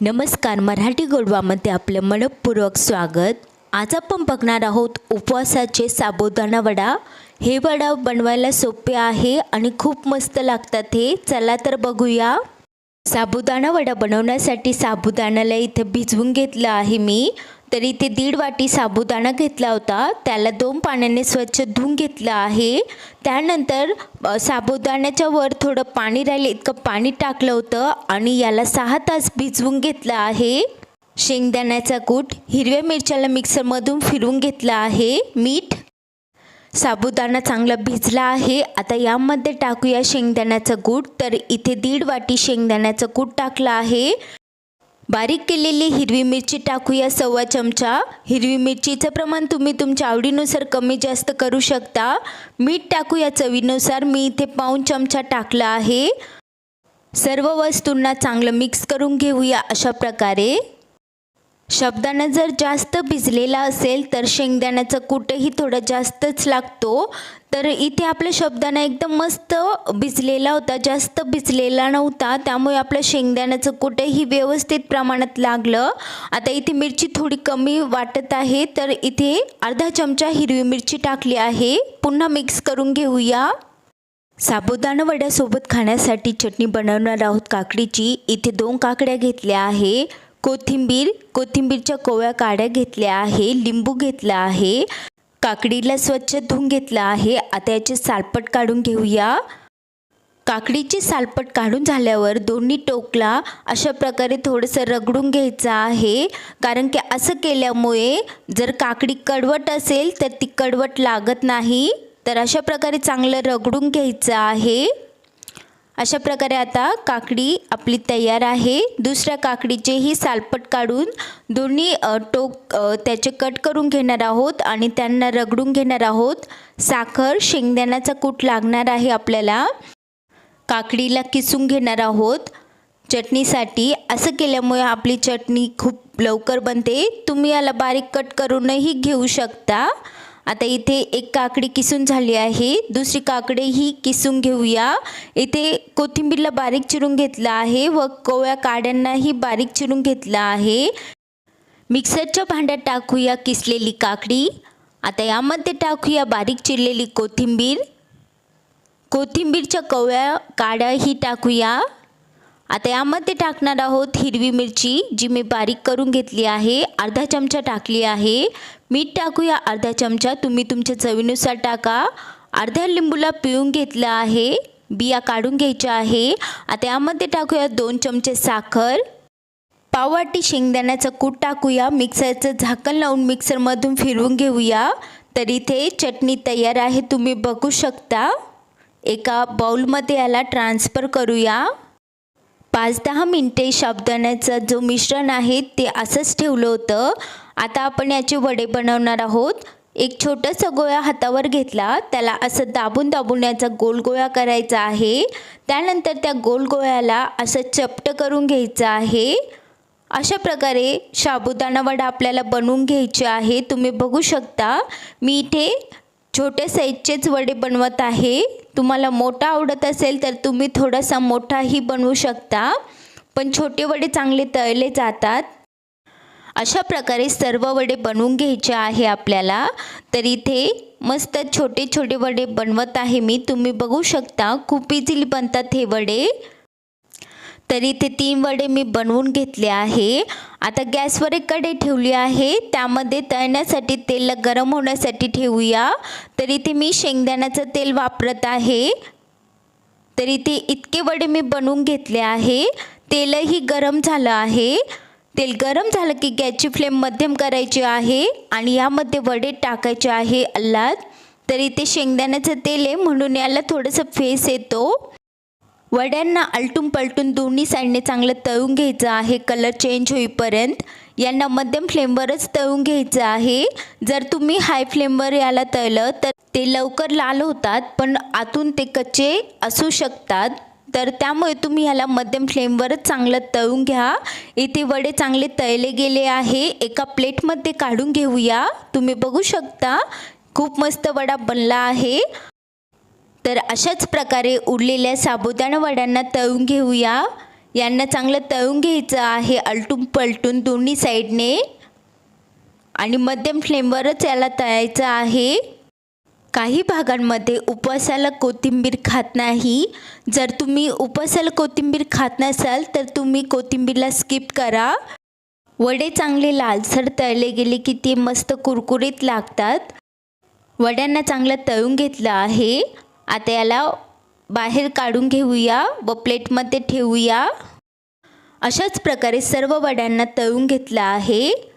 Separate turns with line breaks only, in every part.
नमस्कार मराठी गोडवामध्ये आपलं मनपूर्वक स्वागत. आज आपण बघणार आहोत उपवासाचे साबुदाणा वडा. हे वडा बनवायला सोपे आहे आणि खूप मस्त लागतात हे. चला तर बघूया. साबुदाणा वडा बनवण्यासाठी साबुदाण्याला इथे भिजवून घेतलं आहे मी. तर इथे दीड वाटी साबुदाणा घेतला होता. त्याला दोन पाण्याने स्वच्छ धुवून घेतलं आहे. त्यानंतर साबुदाण्याच्या वर थोडं पाणी राहिलं इतकं पाणी टाकलं होतं आणि याला सहा तास भिजवून घेतलं आहे. शेंगदाण्याचा कूट हिरव्या मिरच्याला मिक्सरमधून फिरवून घेतला आहे. मीठ. साबुदाणा चांगला भिजला आहे. आता यामध्ये टाकूया शेंगदाण्याचं कूट. तर इथे दीड वाटी शेंगदाण्याचं कूट टाकलं आहे. बारीक केलेली हिरवी मिरची टाकूया सव्वा चमचा. हिरवी मिरचीचं प्रमाण तुम्ही तुमच्या आवडीनुसार कमी जास्त करू शकता. मीठ टाकूया चवीनुसार. मी इथे पाऊन चमचा टाकला आहे. सर्व वस्तूंना चांगलं मिक्स करून घेऊया अशा प्रकारे. शब्दानं जर जास्त भिजलेला असेल तर शेंगदाण्याचं कुठंही थोडं जास्तच लागतो. तर इथे आपल्या शब्दांना एकदम मस्त भिजलेला होता जास्त भिजलेला नव्हता. त्यामुळे आपलं शेंगदाण्याचं कुठेही व्यवस्थित प्रमाणात लागलं. आता इथे मिरची थोडी कमी वाटत आहे तर इथे अर्धा चमचा हिरवी मिरची टाकली आहे. पुन्हा मिक्स करून घेऊया. साबुदाणा वड्यासोबत खाण्यासाठी चटणी बनवणार आहोत काकडीची. इथे दोन काकड्या घेतल्या आहे. कोथिंबीर कोथिंबीरच्या कोवळ्या काड्या घेतल्या आहे लिंबू घेतला आहे काकडीला स्वच्छ धुवून घेतलं आहे. आता याचे सालपट काढून घेऊया. काकडीची सालपट काढून झाल्यावर दोन्ही टोकला अशा प्रकारे थोडंसं रगडून घ्यायचं आहे. कारण की असं केल्यामुळे जर काकडी कडवट असेल तर ती कडवट लागत नाही. तर अशा प्रकारे चांगलं रगडून घ्यायचं आहे. अशा प्रकारे आता काकडी आपली तयार आहे. दुसऱ्या काकडीचेही सालपट काढून दोन्ही टोक त्याचे कट करून घेणार आहोत आणि त्यांना रगडून घेणार आहोत. साखर शेंगदाण्याचा कूट लागणार आहे आपल्याला. काकडीला किसून घेणार आहोत. चटणीसाठी असं केल्यामुळे आपली चटणी खूप लवकर बनते. तुम्ही याला बारीक कट करूनही घेऊ शकता. आता इथे एक काकडी किसून झाली आहे. दुसरी काकडीही किसून घेऊया. इथे कोथिंबीरला बारीक चिरून घेतलं आहे व कोवळ्या काड्यांनाही बारीक चिरून घेतलं आहे. मिक्सरच्या भांड्यात टाकूया किसलेली काकडी. आता यामध्ये टाकूया बारीक चिरलेली कोथिंबीर. कोथिंबीरच्या कवळ्या काड्याही टाकूया. आता यामध्ये टाकणार आहोत हिरवी मिरची जी मी बारीक करून घेतली आहे. अर्धा चमचा टाकली आहे. मीठ टाकूया अर्धा चमचा. तुम्ही तुमच्या चवीनुसार टाका. अर्ध्या लिंबूला पिळून घेतलं आहे. बिया काढून घ्यायच्या आहे. आता यामध्ये टाकूया दोन चमचे साखर. पाववाटी शेंगदाण्याचं कूट टाकूया. मिक्सरचं झाकण लावून मिक्सरमधून फिरवून घेऊया. तर इथे चटणी तयार आहे. तुम्ही बघू शकता. एका बाउलमध्ये याला ट्रान्सफर करूया. पाच दहा मिनटे शाबदाण्याचं जो मिश्रण आहे ते असंच ठेवलं होतं. आता आपण याचे वडे बनवणार आहोत. एक छोटासा गोळा हातावर घेतला. त्याला असं दाबून दाबून याचा गोल गोळा करायचा आहे. त्यानंतर त्या गोल गोळ्याला असं चपट करून घ्यायचं आहे. अशा प्रकारे साबुदाणा वडा आपल्याला बनवून घ्यायचे आहे. तुम्ही बघू शकता. मी इथे छोट्या साईजचेच वडे बनवत आहे. तुम्हाला मोठा आवडत असेल तर तुम्ही थोडासा मोठाही बनवू शकता. पण छोटे वडे चांगले तळले जातात. अशा प्रकारे सर्व वडे बनवून घ्यायचे आहे आपल्याला. तर इथे मस्त छोटे छोटे वडे बनवत आहे मी. तुम्ही बघू शकता. खूप इझिली बनतात हे वडे. तर इथे तीन वडे मी बनवून घेतले आहे. आता गॅसवर एक कढई ठेवली आहे. त्यामध्ये तळण्यासाठी तेल गरम होण्यासाठी ठेवूया. तर इथे मी शेंगदाण्याचं तेल वापरत आहे. तर इथे इतके वडे मी बनवून घेतले आहे. तेलही गरम झालं आहे. तेल गरम झालं की गॅसची फ्लेम मध्यम करायची आहे आणि यामध्ये वडे टाकायचे आहे अल्लाद. तर इथे शेंगदाण्याचं तेल आहे म्हणून याला थोडंसं फेस येतो. वड्यांना आलटून पलटून दोन्ही साईडने चांगलं तळून घ्यायचं आहे. कलर चेंज होईपर्यंत यांना मध्यम फ्लेमवरच तळून घ्यायचं आहे. जर तुम्ही हाय फ्लेमवर याला तळलं तर ते लवकर लाल होतात पण आतून ते कच्चे असू शकतात. तर त्यामुळे तुम्ही ह्याला मध्यम फ्लेमवरच चांगलं तळून घ्या. इथे वडे चांगले तळले गेले आहे. एका प्लेटमध्ये काढून घेऊया. तुम्ही बघू शकता. खूप मस्त वडा बनला आहे. तर अशाच प्रकारे उरलेल्या साबुदाणा वड्यांना तळून घेऊया. यांना चांगलं तळून घ्यायचं आहे अलटून पलटून दोन्ही साईडने. आणि मध्यम फ्लेमवरच याला तळायचं आहे. काही भागांमध्ये उपवासाला कोथिंबीर खात नाही. जर तुम्ही उपवासाला कोथिंबीर खात नसाल तर तुम्ही कोथिंबीरला स्किप करा. वडे चांगले लालसर तळले गेले की ते मस्त कुरकुरीत लागतात. वड्यांना चांगलं तळून घेतलं आहे. आता याला बाहेर काढून घेऊया व प्लेटमध्ये ठेवूया. अशाच प्रकारे सर्व वड्यांना तळून घेतलं आहे.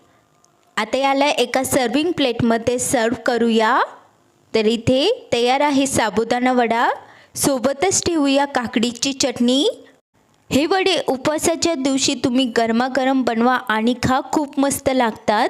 आता याला एका सर्विंग प्लेटमध्ये सर्व करूया. तर इथे तयार आहे साबुदाणा वडा. सोबतच ठेवूया काकडीची चटणी. हे वडे उपवासाच्या दिवशी तुम्ही गरमागरम बनवा आणि खा. खूप मस्त लागतात.